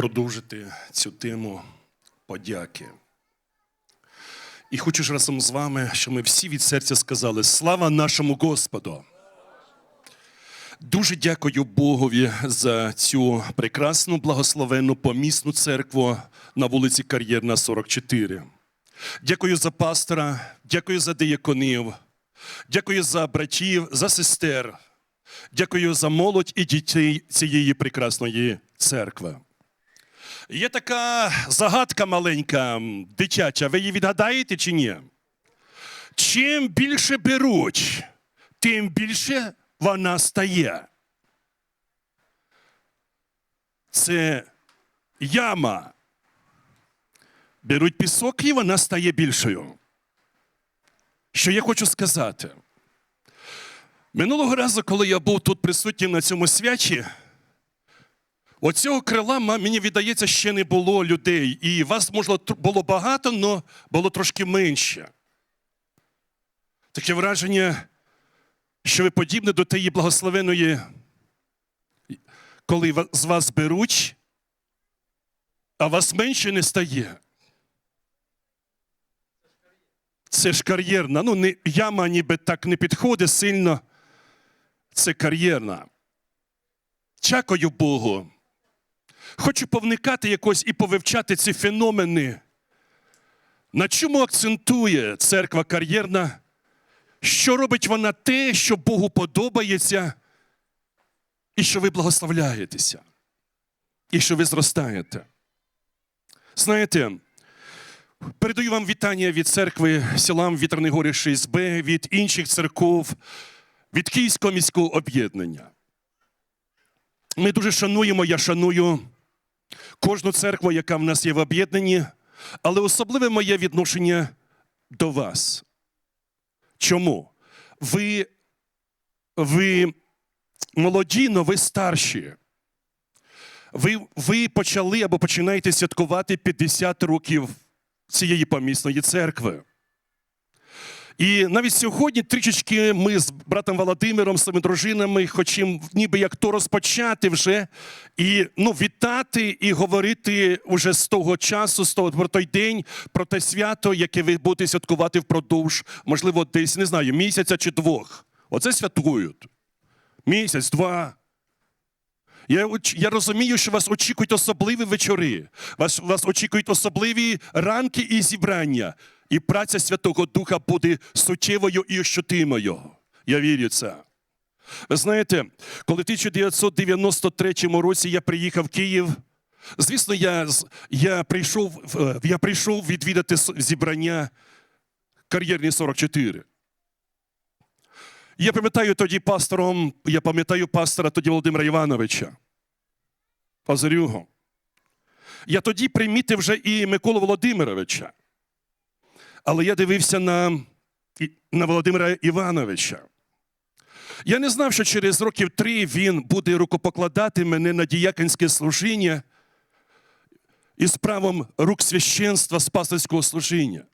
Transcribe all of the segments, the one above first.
продовжити цю тему подяки. І хочу ж разом з вами, щоб ми всі від серця сказали: слава нашому Господу! Дуже дякую Богові за цю прекрасну благословенну помісну церкву на вулиці Кар'єрна, 44. Дякую за пастора, дякую за дияконів, дякую за братів, за сестер, дякую за молодь і дітей цієї прекрасної церкви. Є така загадка маленька, дитяча. Ви її відгадаєте чи ні? Чим більше беруть, тим більше вона стає. Це яма. Беруть пісок і вона стає більшою. Що я хочу сказати? Минулого разу, коли я був тут присутнім на цьому свячі, оцього крила, мені віддається, ще не було людей. І вас, можливо, було багато, але було трошки менше. Таке враження, що ви подібні до тієї благословеної, коли з вас беруть, а вас менше не стає. Це ж кар'єрна. Ну, не, яма ніби так не підходить сильно. Це кар'єрна. Дякую Богу. Хочу повникати якось і повивчати ці феномени. На чому акцентує церква кар'єрна? Що робить вона те, що Богу подобається, і що ви благословляєтеся, і що ви зростаєте. Знаєте, передаю вам вітання від церкви Сілам Вітерний Горі 6Б, від інших церков, від Київського міського об'єднання. Ми дуже шануємо, я шаную кожну церкву, яка в нас є в об'єднанні, але особливе моє відношення до вас. Чому? Ви, ви молоді, но ви старші. Ви, ви почали або починаєте святкувати 50 років цієї помісної церкви. І навіть сьогодні трішечки ми з братом Володимиром, з своїми дружинами, хочемо ніби як то розпочати вже і ну, вітати і говорити вже з того часу, з того про той день, про те свято, яке ви будете святкувати впродовж, можливо, десь не знаю, місяця чи двох. Оце святкують. Місяць, два. Я, я розумію, що вас очікують особливі вечори, вас, вас очікують особливі ранки і зібрання. І праця Святого Духа буде суттєвою і ощутимою. Я вірю це. Ви знаєте, коли в 1993 році я приїхав в Київ, звісно, я, я, прийшов, я прийшов відвідати зібрання кар'єрні 44. Я пам'ятаю тоді пастором, я пам'ятаю пастора тоді Володимира Івановича. Позорюго. Я тоді примітив вже і Миколу Володимировича. Але я дивився на, на Володимира Івановича. Я не знав, що через років три він буде рукопокладати мене на діяконське служіння із правом рук священства спастерського служіння.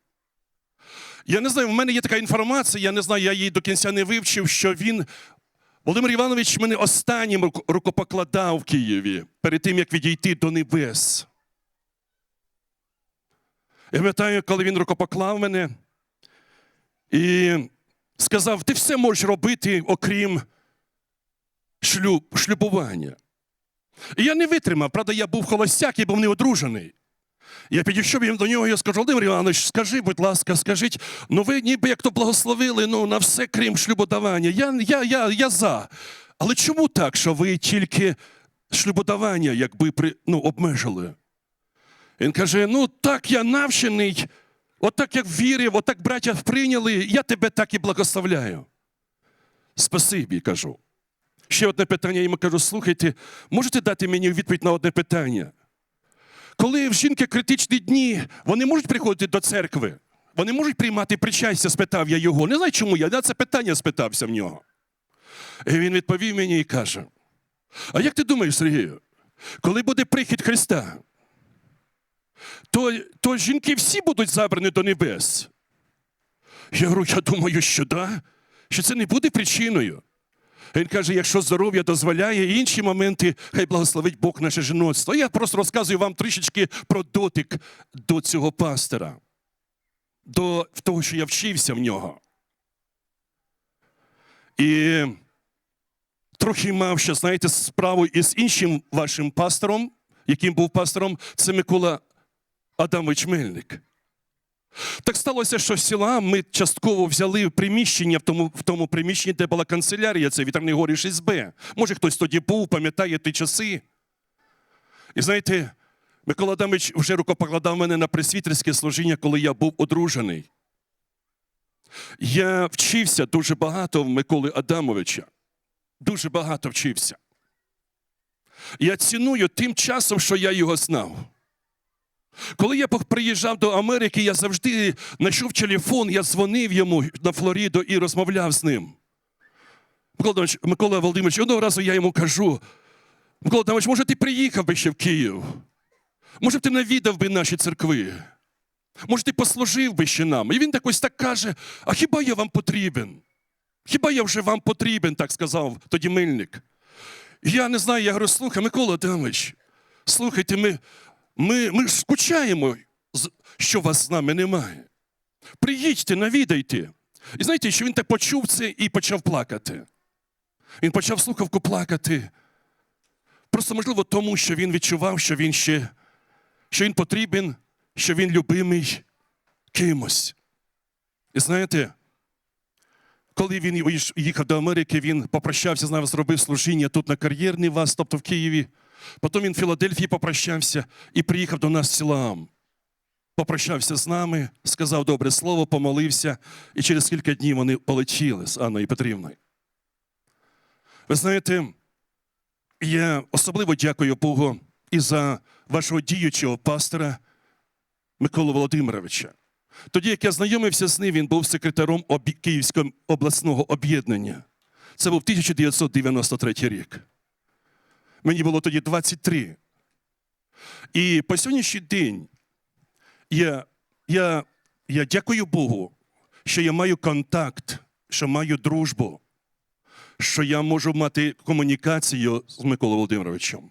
Я не знаю, в мене є така інформація, я не знаю, я її до кінця не вивчив, що він, Володимир Іванович, мене останнім рукопокладав в Києві перед тим, як відійти до небес. Я пам'ятаю, коли він рукопоклав мене і сказав: ти все можеш робити, окрім шлюб, шлюбування. І я не витримав, правда, я був холостяк, я був неодружений. Я підійшов до нього і скажу, Володимир Іванович, скажи, будь ласка, скажіть, ну ви ніби як то благословили ну, на все, крім шлюбодавання. Я, я, я, я за. Але чому так, що ви тільки шлюбодавання якби ну, обмежили? Він каже: ну так я навчений, отак як вірив, отак браття прийняли, я тебе так і благословляю. Спасибі, кажу. Ще одне питання, я йому кажу: слухайте, можете дати мені відповідь на одне питання? Коли в жінки критичні дні, вони можуть приходити до церкви, вони можуть приймати причастя, спитав я його. Не знаю, чому я на це питання спитався в нього. І він відповів мені і каже: А як ти думаєш, Сергію, коли буде прихід Христа, то, то жінки всі будуть забрані до небес? Я говорю, я думаю, що да, що це не буде причиною. Він каже, якщо здоров'я дозволяє, інші моменти, хай благословить Бог наше жіноцтво. Я просто розказую вам трішечки про дотик до цього пастора, до того, що я вчився в нього. І трохи мав ще, знаєте, справу із іншим вашим пастором, яким був пастором, це Микола Адамович Мельник. Так сталося, що села ми частково взяли приміщення в тому, в тому приміщенні, де була канцелярія, це вітерний горі 6Б. Може, хтось тоді був, пам'ятає ті часи. І знаєте, Микола Адамович вже рукопокладав мене на присвітерське служіння, коли я був одружений. Я вчився дуже багато в Миколи Адамовича. Дуже багато вчився. Я ціную тим часом, що я його знав. Коли я приїжджав до Америки, я завжди знайшов телефон, я дзвонив йому на Флориду і розмовляв з ним. Микола, Володимирович, одного разу я йому кажу: Микола Володимирович, може, ти приїхав би ще в Київ? Може ти навідав би наші церкви? Може, ти послужив би ще нам? І він так ось так каже: а хіба я вам потрібен? Хіба я вже вам потрібен, так сказав тоді мильник. Я не знаю, я говорю, слухай, Микола Адамович, слухайте, ми, ми, ми скучаємо, що вас з нами немає. Приїдьте, навідайте. І знаєте, що він так почув це і почав плакати. Він почав слухавку плакати. Просто, можливо, тому, що він відчував, що він ще що він потрібен, що він любимий кимось. І знаєте, коли він їхав до Америки, він попрощався з нами, зробив служіння тут на кар'єрний вас, тобто в Києві. Потім він в Філадельфії попрощався і приїхав до нас в Сілаам. Попрощався з нами, сказав добре слово, помолився, і через кілька днів вони полетіли з Анною Петрівною. Ви знаєте, я особливо дякую Богу і за вашого діючого пастора Миколу Володимировича. Тоді, як я знайомився з ним, він був секретаром Київського обласного об'єднання. Це був 1993 рік. Мені було тоді 23. І по сьогоднішній день я, я, я дякую Богу, що я маю контакт, що маю дружбу, що я можу мати комунікацію з Миколою Володимировичем.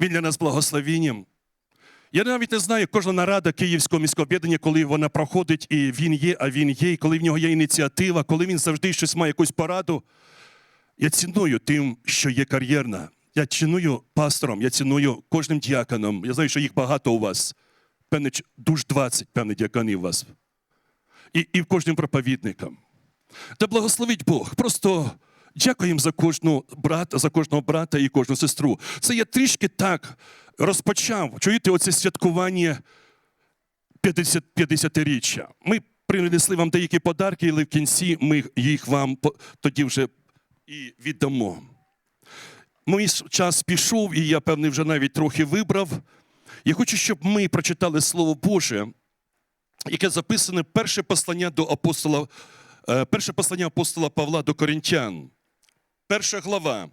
Він для нас благословенням. Я навіть не знаю, кожна нарада Київського міського об'єднання, коли вона проходить, і він є, а він є, і коли в нього є ініціатива, коли він завжди щось має якусь пораду. Я ціную тим, що є кар'єрна. Я ціную пастором, я ціную кожним діаконом. Я знаю, що їх багато у вас. Певне, душ 20, певне, діаконів у вас. І, і кожним проповідникам. Та благословить Бог. Просто дякуємо за кожну брата, за кожного брата і кожну сестру. Це я трішки так розпочав. Чуєте, оце святкування 50 50-річчя. Ми принесли вам деякі подарки, але в кінці ми їх вам тоді вже і віддамо. Мій час пішов, і я, певний, вже навіть трохи вибрав. Я хочу, щоб ми прочитали Слово Боже, яке записане перше послання до апостола, е, перше послання апостола Павла до Коринтян. Перша глава,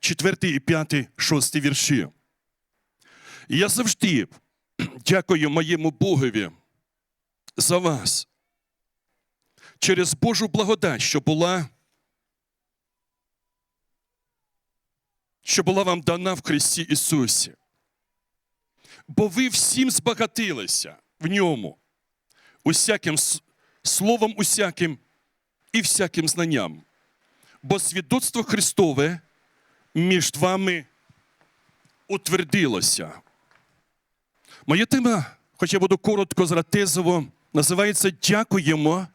4 і 5, 6 вірші. Я завжди дякую моєму Богові за вас. Через Божу благодать, що була, що була вам дана в Христі Ісусі. Бо ви всім збагатилися в ньому, усяким словом усяким і всяким знанням. Бо свідоцтво Христове між вами утвердилося. Моя тема, хоча буду коротко зратезово, називається Дякуємо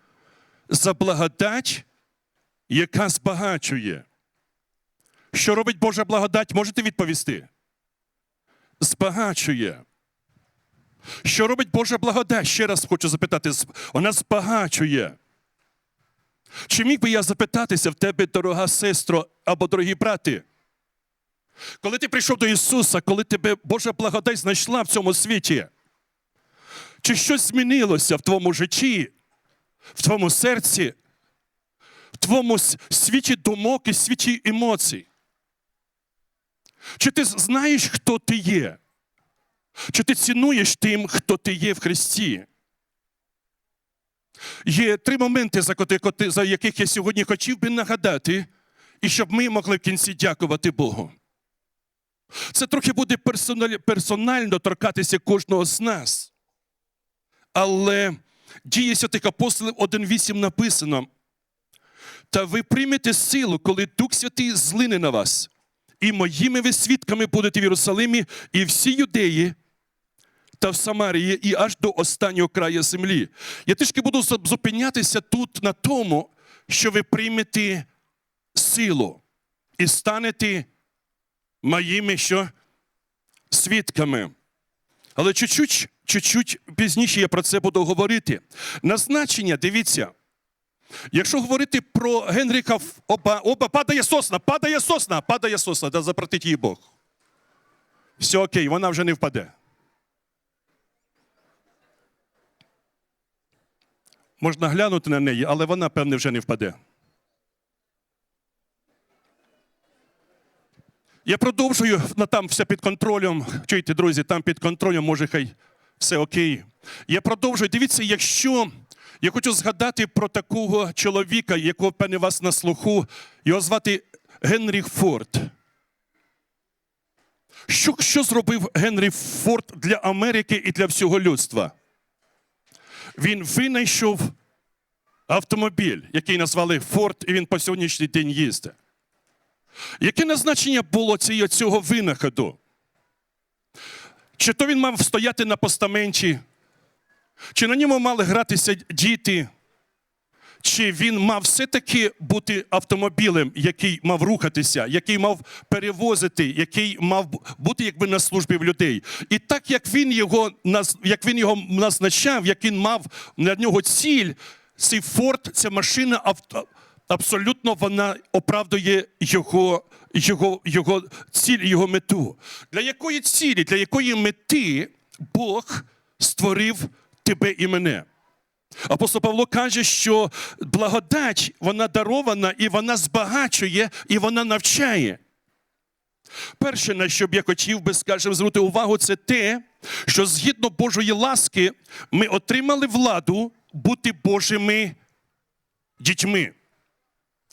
за благодать, яка збагачує. Що робить Божа благодать, можете відповісти? Збагачує. Що робить Божа благодать? Ще раз хочу запитати. Вона збагачує. Чи міг би я запитатися в тебе, дорога сестро або дорогі брати? Коли ти прийшов до Ісуса, коли тебе Божа благодать знайшла в цьому світі, чи щось змінилося в твоєму житті, в твоєму серці, в твоєму світі думок і світі емоцій? Чи ти знаєш, хто ти є? Чи ти цінуєш тим, хто ти є в Христі? Є три моменти, за, яких я сьогодні хотів би нагадати, і щоб ми могли в кінці дякувати Богу. Це трохи буде персонально торкатися кожного з нас. Але дії святих апостолів 1.8 написано. Та ви приймете силу, коли Дух Святий злине на вас, і моїми ви свідками будете в Єрусалимі і всі юдеї, та в Самарії, і аж до останнього краю землі. Я трішки буду зупинятися тут на тому, що ви приймете силу і станете моїми що? свідками. Але чуть-чуть, пізніше я про це буду говорити. Назначення, дивіться. Якщо говорити про Генріха Ф- оба, оба падає сосна, падає сосна, падає сосна, да запретить її Бог. Все окей, вона вже не впаде. Можна глянути на неї, але вона, певне, вже не впаде. Я продовжую, там все під контролем. Чуєте, друзі, там під контролем, може, хай все окей. Я продовжую. Дивіться, якщо я хочу згадати про такого чоловіка, якого певне вас на слуху, його звати Генріх Форд. Що, що зробив Генрі Форд для Америки і для всього людства? Він винайшов автомобіль, який назвали Форд, і він по сьогоднішній день їздить. Яке назначення було цього винаходу? Чи то він мав стояти на постаменті, чи на ньому мали гратися діти, чи він мав все-таки бути автомобілем, який мав рухатися, який мав перевозити, який мав бути якби на службі в людей. І так як він його, як він його назначав, як він мав на нього ціль, цей Форд, ця машина авто, абсолютно вона оправдує його, його, його ціль, його мету. Для якої цілі, для якої мети Бог створив тебе і мене? Апостол Павло каже, що благодать вона дарована і вона збагачує, і вона навчає. Перше, на що б я хотів би, скажімо, звернути увагу, це те, що згідно Божої ласки ми отримали владу бути Божими дітьми.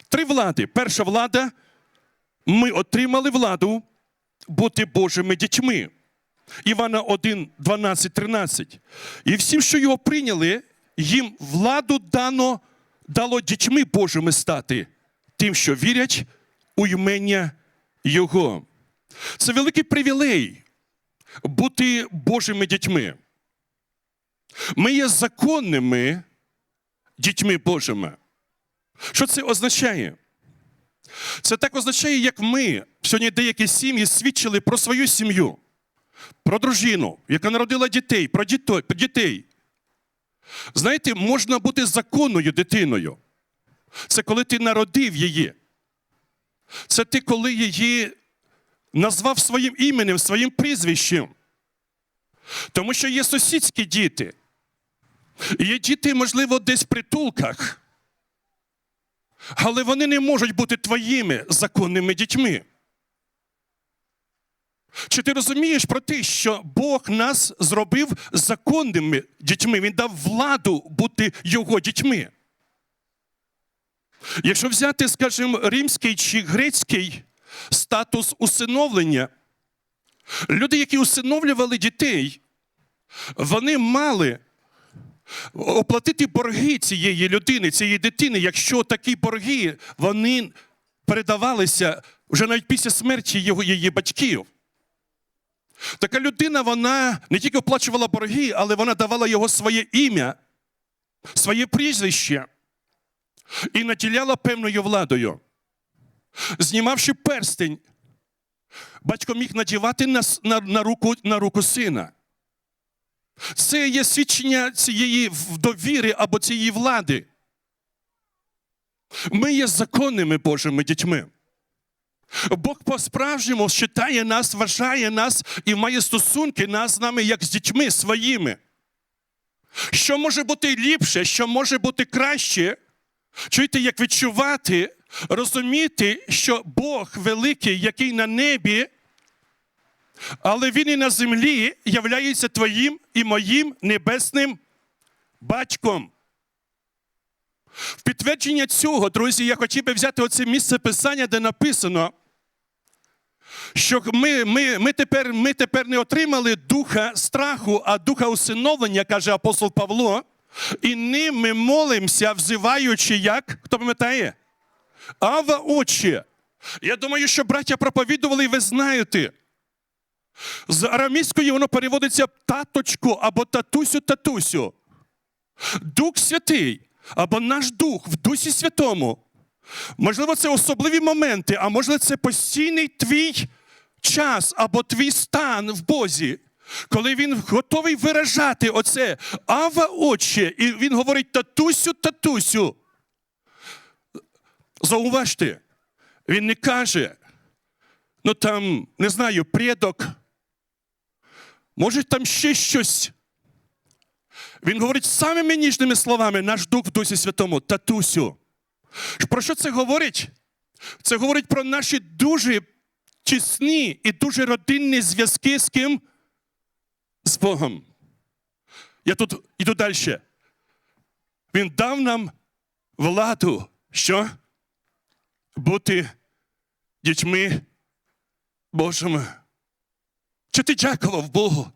Три влади. Перша влада ми отримали владу бути Божими дітьми. Івана 1, 12, 13. І всім, що його прийняли, їм владу дано, дало дітьми Божими стати, тим, що вірять у імення Його. Це великий привілей бути Божими дітьми. Ми є законними дітьми Божими. Що це означає? Це так означає, як ми сьогодні деякі сім'ї свідчили про свою сім'ю, про дружину, яка народила дітей, про дітей. Знаєте, можна бути законною дитиною. Це коли ти народив її. Це ти, коли її назвав своїм іменем, своїм прізвищем. Тому що є сусідські діти. Є діти, можливо, десь в притулках. Але вони не можуть бути твоїми законними дітьми. Чи ти розумієш про те, що Бог нас зробив законними дітьми? Він дав владу бути його дітьми. Якщо взяти, скажімо, римський чи грецький статус усиновлення, люди, які усиновлювали дітей, вони мали оплатити борги цієї людини, цієї дитини, якщо такі борги вони передавалися вже навіть після смерті його, її батьків. Така людина, вона не тільки оплачувала борги, але вона давала його своє ім'я, своє прізвище і наділяла певною владою. Знімавши перстень, батько міг надівати на, на, на, руку, на руку сина. Це є свідчення цієї довіри або цієї влади. Ми є законними Божими дітьми. Бог по-справжньому вважає нас, вважає нас і має стосунки нас з нами як з дітьми своїми. Що може бути ліпше, що може бути краще? Чуєте, як відчувати, розуміти, що Бог великий, який на небі, але Він і на землі являється твоїм і моїм небесним батьком. В підтвердження цього, друзі, я хотів би взяти оце місце писання, де написано, що ми, ми, ми, тепер, ми тепер не отримали духа страху, а духа усиновлення, каже апостол Павло, і ним ми молимося, взиваючи як? Хто пам'ятає? Ава Отче. Я думаю, що браття проповідували, і ви знаєте. З арамійської воно переводиться таточку або татусю татусю. Дух Святий або наш Дух в Дусі Святому. Можливо, це особливі моменти, а можливо, це постійний твій час або твій стан в Бозі, коли він готовий виражати оце Ава Отче, і він говорить татусю, татусю. Зауважте, він не каже, ну там, не знаю, предок, може там ще щось. Він говорить самими ніжними словами, наш дух в Дусі Святому, татусю. Про що це говорить? Це говорить про наші дуже тісні і дуже родинні зв'язки з ким? З Богом. Я тут іду далі. Він дав нам владу, що? Бути дітьми Божими. Чи ти дякував Богу?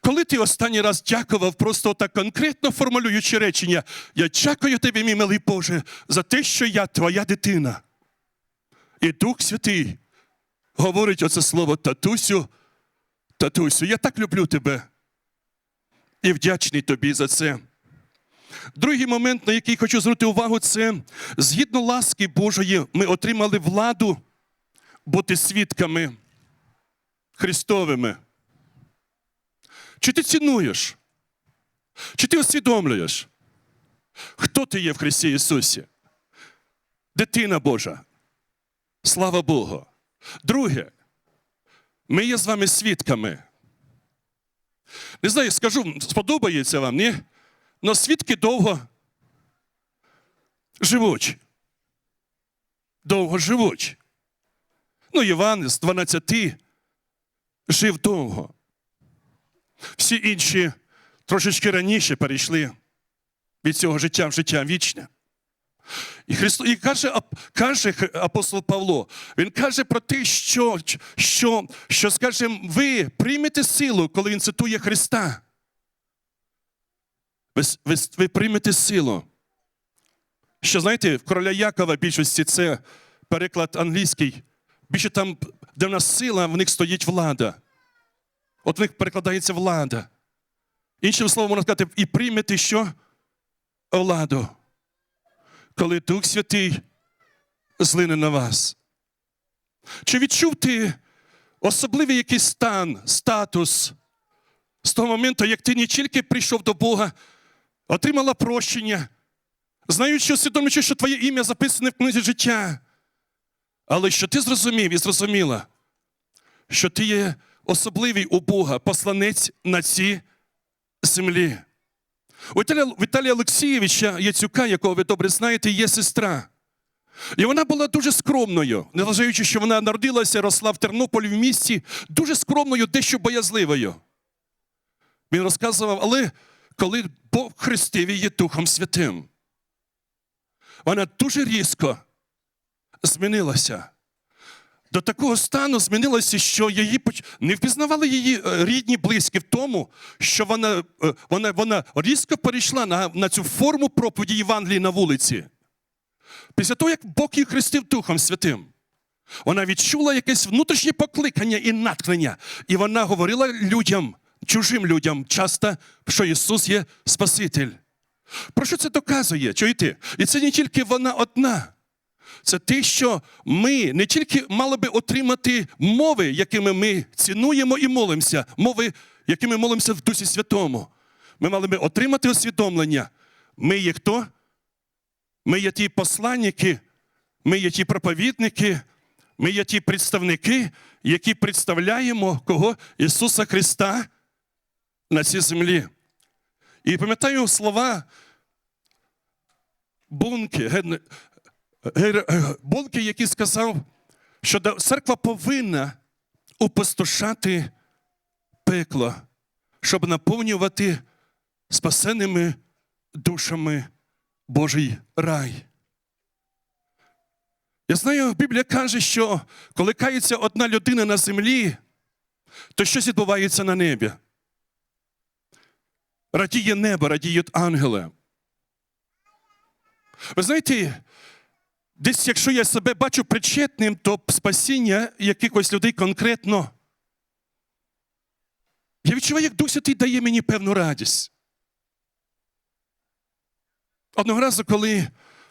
Коли ти останній раз дякував, просто так конкретно формулюючи речення, я дякую тобі, мій милий Боже, за те, що я твоя дитина. І Дух Святий говорить оце слово татусю, татусю, я так люблю тебе. І вдячний тобі за це. Другий момент, на який хочу звернути увагу, це згідно ласки Божої, ми отримали владу бути свідками Христовими. Чи ти цінуєш? Чи ти усвідомлюєш, хто ти є в Христі Ісусі? Дитина Божа. Слава Богу. Друге, ми є з вами свідками. Не знаю, скажу, сподобається вам, ні? Но свідки довго живуть. Довго живуть. Ну, Іван з 12 жив довго. Всі інші трошечки раніше перейшли від цього життя в життя вічне. І Христо, і каже, каже апостол Павло, він каже про те, що, що, що скажімо, ви приймете силу, коли він цитує Христа. Ви, ви, ви приймете силу. Що знаєте, в короля Якова в більшості це переклад англійський. Більше там, де в нас сила, в них стоїть влада. От в них перекладається влада. Іншим словом, можна сказати, і приймете що? Владу. Коли Дух Святий злине на вас. Чи відчув ти особливий якийсь стан, статус з того моменту, як ти не тільки прийшов до Бога, отримала прощення, знаючи, усвідомлюючи, що твоє ім'я записане в книзі життя, але що ти зрозумів і зрозуміла, що ти є особливий у Бога, посланець на цій землі. У Віталія, Олексійовича Яцюка, якого ви добре знаєте, є сестра. І вона була дуже скромною, незважаючи, що вона народилася, росла в Тернополі в місті, дуже скромною, дещо боязливою. Він розказував, але коли Бог хрестив її Духом Святим, вона дуже різко змінилася. До такого стану змінилося, що її не впізнавали її е, рідні, близькі в тому, що вона, е, вона, вона різко перейшла на, на цю форму проповіді Євангелії на вулиці. Після того, як Бог її хрестив Духом Святим, вона відчула якесь внутрішнє покликання і натхнення. І вона говорила людям, чужим людям, часто, що Ісус є Спаситель. Про що це доказує? Чуєте? І це не тільки вона одна. Це те, що ми не тільки мали би отримати мови, якими ми цінуємо і молимося, мови, якими молимося в Дусі Святому. Ми мали би отримати усвідомлення. Ми є хто? Ми є ті посланники, ми є ті проповідники, ми є ті представники, які представляємо кого? Ісуса Христа на цій землі. І пам'ятаю слова Бунки, Бонке, який сказав, що церква повинна опустошати пекло, щоб наповнювати спасеними душами Божий рай. Я знаю, Біблія каже, що коли кається одна людина на землі, то щось відбувається на небі. Радіє небо, радіють ангели. Ви знаєте, десь якщо я себе бачу причетним, то спасіння якихось людей конкретно. Я відчуваю, як Дух Святий дає мені певну радість. Одного разу, коли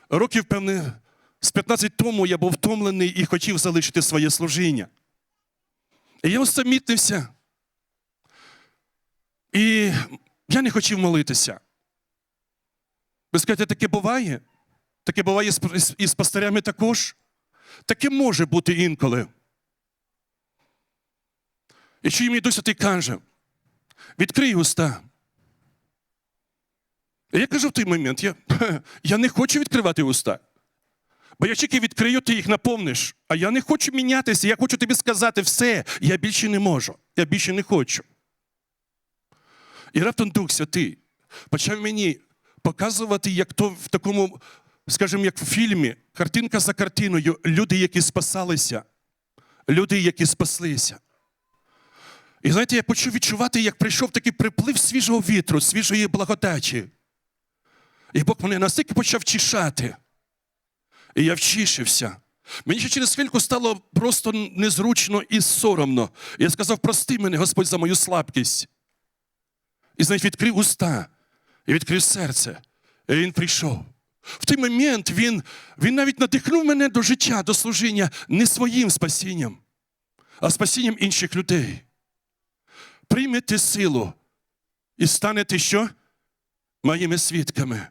років, певне, з 15 тому я був втомлений і хотів залишити своє служіння. І я усамітнився. І я не хотів молитися. Ви скажете, таке буває? Таке буває і з пастирями також. Таке може бути інколи. І що мені Дух Святий каже, відкрий уста. І я кажу в той момент, я, я не хочу відкривати уста. Бо я тільки відкрию, ти їх наповниш. А я не хочу мінятися, я хочу тобі сказати все, я більше не можу, я більше не хочу. І раптом Дух Святий почав мені показувати, як то в такому, скажімо, як в фільмі, картинка за картиною, люди, які спасалися, люди, які спаслися. І знаєте, я почав відчувати, як прийшов такий приплив свіжого вітру, свіжої благодачі. І Бог мене настільки почав чішати. І я вчишився. Мені ще через хвильку стало просто незручно і соромно. Я сказав, прости мене, Господь, за мою слабкість. І знаєте, відкрив уста, і відкрив серце. І він прийшов. В той момент він, він навіть надихнув мене до життя, до служіння не своїм спасінням, а спасінням інших людей. Приймете силу і станете що? Моїми свідками.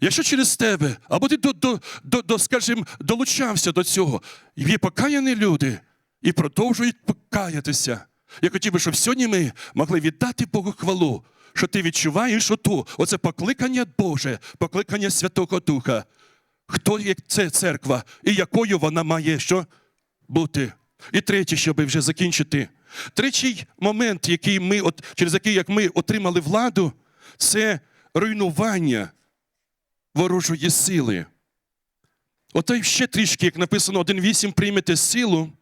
Якщо через тебе, або ти до, до, до, до, скажімо, долучався до цього, є покаяні люди і продовжують покаятися. Я хотів би, щоб сьогодні ми могли віддати Богу хвалу, що ти відчуваєш оту, оце покликання Боже, покликання Святого Духа. Хто є це церква і якою вона має що бути? І третє, щоб вже закінчити. Третій момент, який ми, от, через який як ми отримали владу, це руйнування ворожої сили. Ото ще трішки, як написано 1.8, приймете силу.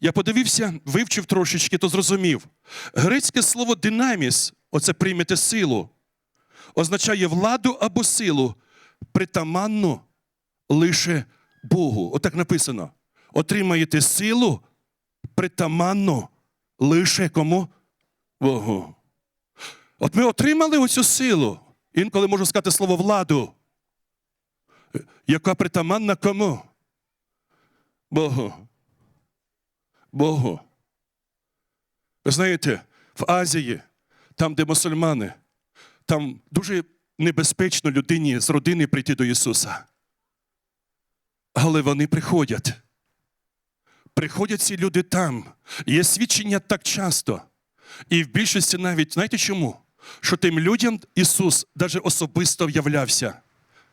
Я подивився, вивчив трошечки, то зрозумів. Грецьке слово динаміс, оце приймете силу, означає владу або силу, притаманну лише Богу. Отак написано. Отримаєте силу, притаманну лише кому? Богу. От ми отримали оцю силу. Інколи можу сказати слово владу, яка притаманна кому? Богу. Богу. Ви знаєте, в Азії, там, де мусульмани, там дуже небезпечно людині з родини прийти до Ісуса. Але вони приходять. Приходять ці люди там. Є свідчення так часто. І в більшості навіть, знаєте чому? Що тим людям Ісус навіть особисто в'являвся.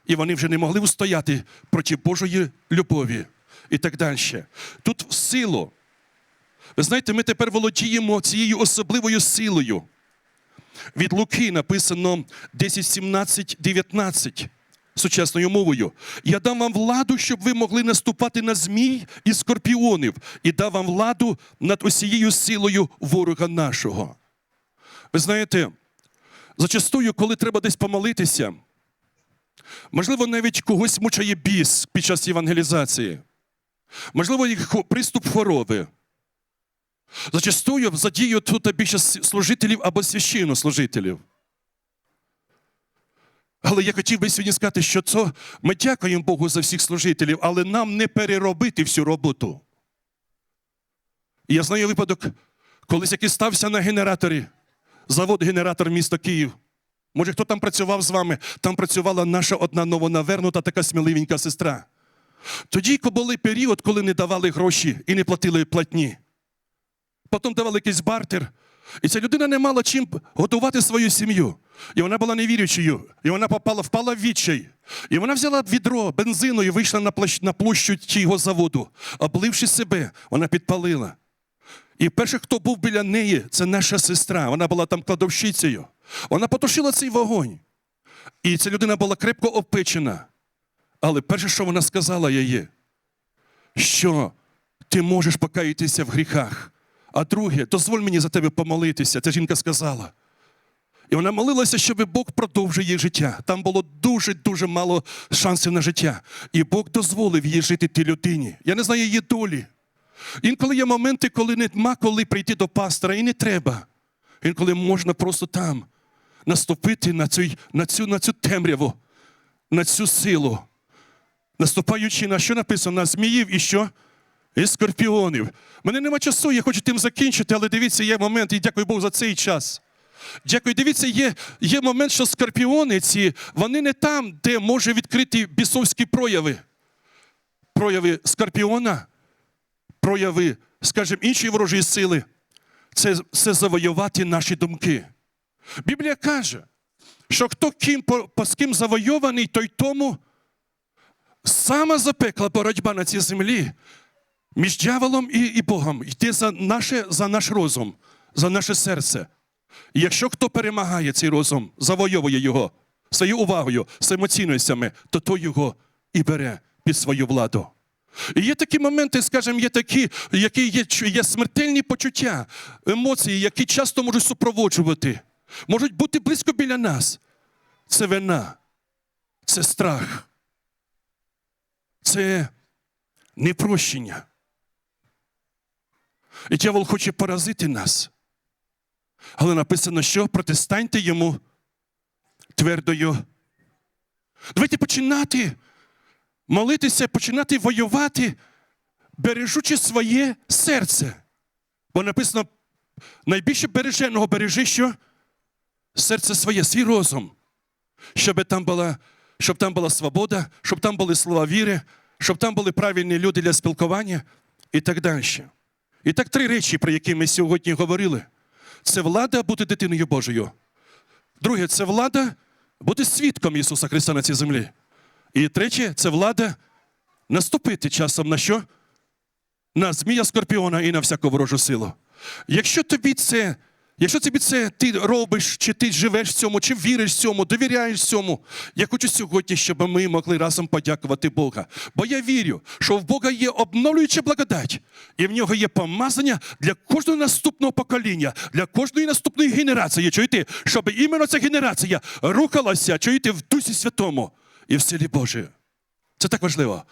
І вони вже не могли устояти проти Божої любові і так далі. Тут в силу. Ви знаєте, ми тепер володіємо цією особливою силою. Від Луки написано 10, 17, 19 сучасною мовою. Я дам вам владу, щоб ви могли наступати на змій і скорпіонів, і дав вам владу над усією силою ворога нашого. Ви знаєте, зачастую, коли треба десь помолитися, можливо, навіть когось мучає біс під час євангелізації, можливо, їх приступ хвороби. Зачастую задіють тут більше служителів або священнослужителів. Але я хотів би сьогодні сказати, що це ми дякуємо Богу за всіх служителів, але нам не переробити всю роботу. Я знаю випадок, колись який стався на генераторі, завод генератор міста Київ. Може, хто там працював з вами? Там працювала наша одна новонавернута така сміливенька сестра. Тоді були період, коли не давали гроші і не платили платні. Потім давали якийсь бартер. І ця людина не мала чим годувати свою сім'ю. І вона була невірючою. І вона попала, впала в відчай. І вона взяла відро бензину і вийшла на, площ, на площу цього заводу. Обливши себе, вона підпалила. І перший, хто був біля неї, це наша сестра. Вона була там кладовщицею. Вона потушила цей вогонь. І ця людина була крепко опечена. Але перше, що вона сказала їй, що ти можеш покаятися в гріхах. А друге, дозволь мені за тебе помолитися. Ця жінка сказала. І вона молилася, щоб Бог продовжив її життя. Там було дуже-дуже мало шансів на життя. І Бог дозволив їй жити тій людині. Я не знаю її долі. Інколи є моменти, коли нема коли прийти до пастора, і не треба. Інколи можна просто там наступити на цю, на цю, на цю темряву, на цю силу. Наступаючи на що написано? На зміїв і що? І скорпіонів. Мене нема часу, я хочу тим закінчити, але дивіться, є момент, і дякую Богу за цей час. Дякую, дивіться, є, є момент, що скорпіони ці, вони не там, де може відкрити бісовські прояви. Прояви скорпіона, прояви, скажімо, іншої ворожої сили. Це, це завоювати наші думки. Біблія каже, що хто ким, по, по з ким завойований, той тому сама запекла боротьба на цій землі між дьяволом і, і Богом. Йде за, наше, за наш розум, за наше серце. І якщо хто перемагає цей розум, завойовує його своєю увагою, своїми цінностями, то той його і бере під свою владу. І є такі моменти, скажімо, є такі, які є, є смертельні почуття, емоції, які часто можуть супроводжувати, можуть бути близько біля нас. Це вина, це страх, це непрощення. І дьявол хоче поразити нас. Але написано, що протистаньте йому твердою. Давайте починати молитися, починати воювати, бережучи своє серце. Бо написано, найбільше береженого бережи що? Серце своє, свій розум. Щоб там була, щоб там була свобода, щоб там були слова віри, щоб там були правильні люди для спілкування і так далі. І так три речі, про які ми сьогодні говорили. Це влада бути дитиною Божою. Друге, це влада бути свідком Ісуса Христа на цій землі. І третє, це влада наступити часом на що? На змія скорпіона і на всяку ворожу силу. Якщо тобі це, якщо тобі це ти робиш, чи ти живеш в цьому, чи віриш в цьому, довіряєш цьому, я хочу сьогодні, щоб ми могли разом подякувати Бога. Бо я вірю, що в Бога є обновлююча благодать, і в нього є помазання для кожного наступного покоління, для кожної наступної генерації. Чуєте, щоб іменно ця генерація рухалася, чуєте, в Дусі Святому і в силі Божій. Це так важливо.